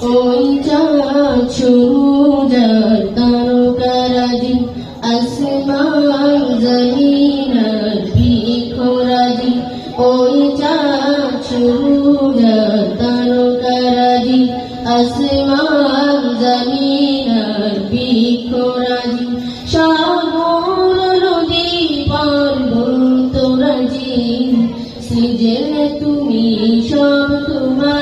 ওই চাঁদ সুজার তারকারাজি, আসমান জমিন বিখরাজি। ওই চাঁদ সুজার তারকারাজি, আসমান জমিন বিখরাজি। সাগর নদী পর্বতরাজি সৃজনে তুমি সব তোমারি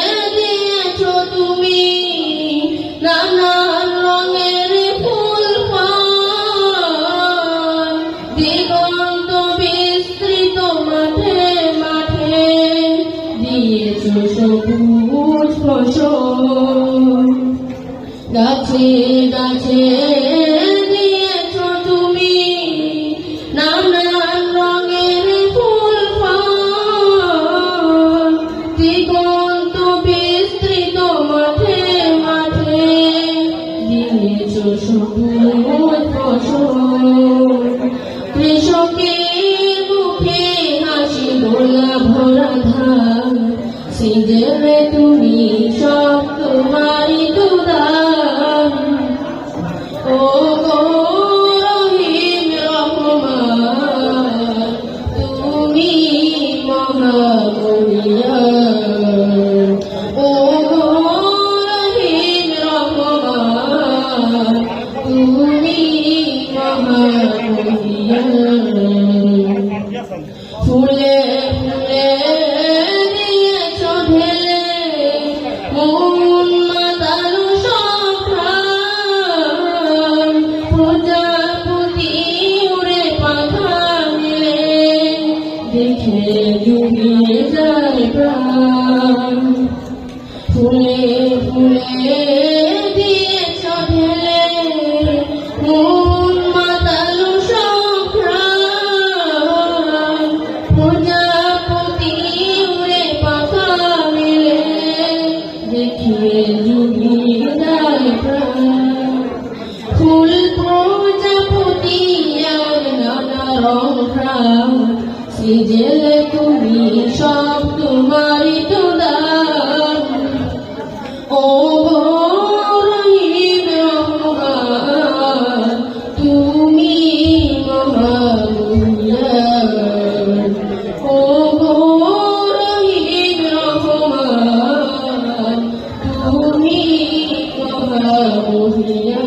গাছে গাছে দিয়েছ তুমি। নানান রঙের ফুল দিগন্ত বিস্তৃত মাঠে মাঠে দিয়েছ সবুজ ফসল। কৃষকের মুখে হাসি গোলা ভরা ধান। সিজনে তুমি সব তোমারই দুদান প্রাণ ফুলে ফুলে প্রজাপতি উড়ে পাখা মিলে দেখে জুড়িয়ে যায় প্রাণ ফুল প্রজাপতি আর নানা রং প্রাণ, সিজেলে তুমি সব Yeah.